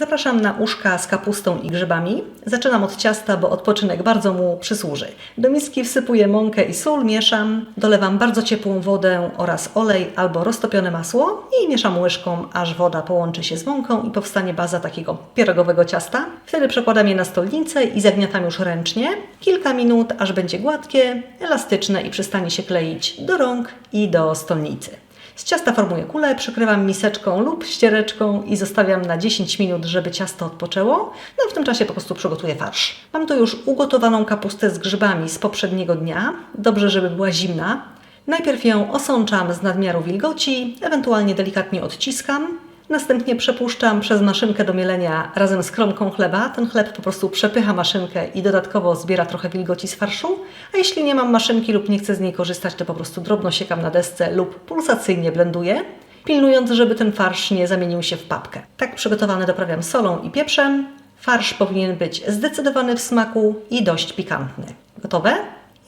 Zapraszam na uszka z kapustą i grzybami. Zaczynam od ciasta, bo odpoczynek bardzo mu przysłuży. Do miski wsypuję mąkę i sól, mieszam. Dolewam bardzo ciepłą wodę oraz olej albo roztopione masło i mieszam łyżką, aż woda połączy się z mąką i powstanie baza takiego pierogowego ciasta. Wtedy przekładam je na stolnicę i zagniatam już ręcznie. Kilka minut, aż będzie gładkie, elastyczne i przestanie się kleić do rąk i do stolnicy. Z ciasta formuję kulę, przykrywam miseczką lub ściereczką i zostawiam na 10 minut, żeby ciasto odpoczęło. No a w tym czasie po prostu przygotuję farsz. Mam tu już ugotowaną kapustę z grzybami z poprzedniego dnia. Dobrze, żeby była zimna. Najpierw ją osączam z nadmiaru wilgoci, ewentualnie delikatnie odciskam. Następnie przepuszczam przez maszynkę do mielenia razem z kromką chleba. Ten chleb po prostu przepycha maszynkę i dodatkowo zbiera trochę wilgoci z farszu. A jeśli nie mam maszynki lub nie chcę z niej korzystać, to po prostu drobno siekam na desce lub pulsacyjnie blenduję, pilnując, żeby ten farsz nie zamienił się w papkę. Tak przygotowany doprawiam solą i pieprzem. Farsz powinien być zdecydowany w smaku i dość pikantny. Gotowe?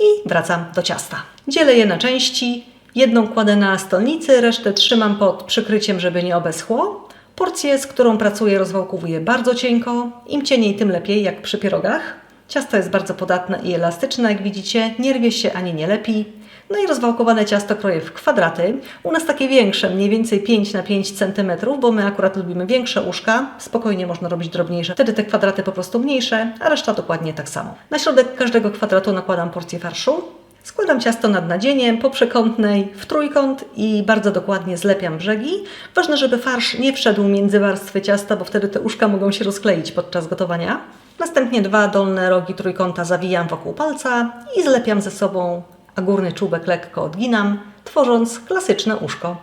I wracam do ciasta. Dzielę je na części. Jedną kładę na stolnicy, resztę trzymam pod przykryciem, żeby nie obeschło. Porcję, z którą pracuję, rozwałkowuję bardzo cienko. Im cieniej, tym lepiej, jak przy pierogach. Ciasto jest bardzo podatne i elastyczne, jak widzicie, nie rwie się ani nie lepi. No i rozwałkowane ciasto kroję w kwadraty. U nas takie większe, mniej więcej 5 na 5 cm, bo my akurat lubimy większe uszka. Spokojnie można robić drobniejsze. Wtedy te kwadraty po prostu mniejsze, a reszta dokładnie tak samo. Na środek każdego kwadratu nakładam porcję farszu. Składam ciasto nad nadzieniem po przekątnej w trójkąt i bardzo dokładnie zlepiam brzegi. Ważne, żeby farsz nie wszedł między warstwy ciasta, bo wtedy te uszka mogą się rozkleić podczas gotowania. Następnie dwa dolne rogi trójkąta zawijam wokół palca i zlepiam ze sobą, a górny czubek lekko odginam, tworząc klasyczne uszko.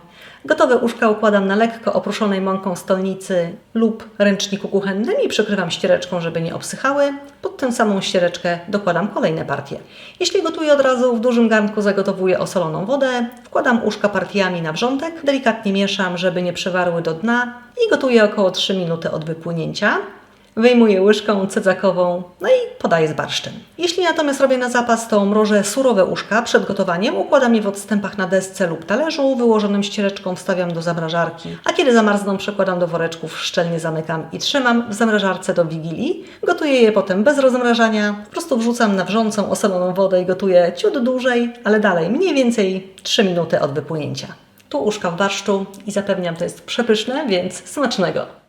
Gotowe uszka układam na lekko opruszonej mąką stolnicy lub ręczniku kuchennym i przykrywam ściereczką, żeby nie obsychały. Pod tę samą ściereczkę dokładam kolejne partie. Jeśli gotuję od razu, w dużym garnku zagotowuję osoloną wodę, wkładam uszka partiami na wrzątek, delikatnie mieszam, żeby nie przewarły do dna i gotuję około 3 minuty od wypłynięcia. Wyjmuję łyżką cydzakową, no i podaję z barszczem. Jeśli natomiast robię na zapas, to mrożę surowe uszka przed gotowaniem, układam je w odstępach na desce lub talerzu, wyłożonym ściereczką wstawiam do zamrażarki, a kiedy zamarzną przekładam do woreczków, szczelnie zamykam i trzymam w zamrażarce do wigilii. Gotuję je potem bez rozmrażania, po prostu wrzucam na wrzącą, osoloną wodę i gotuję ciut dłużej, ale dalej mniej więcej 3 minuty od wypłynięcia. Tu uszka w barszczu i zapewniam, to jest przepyszne, więc smacznego.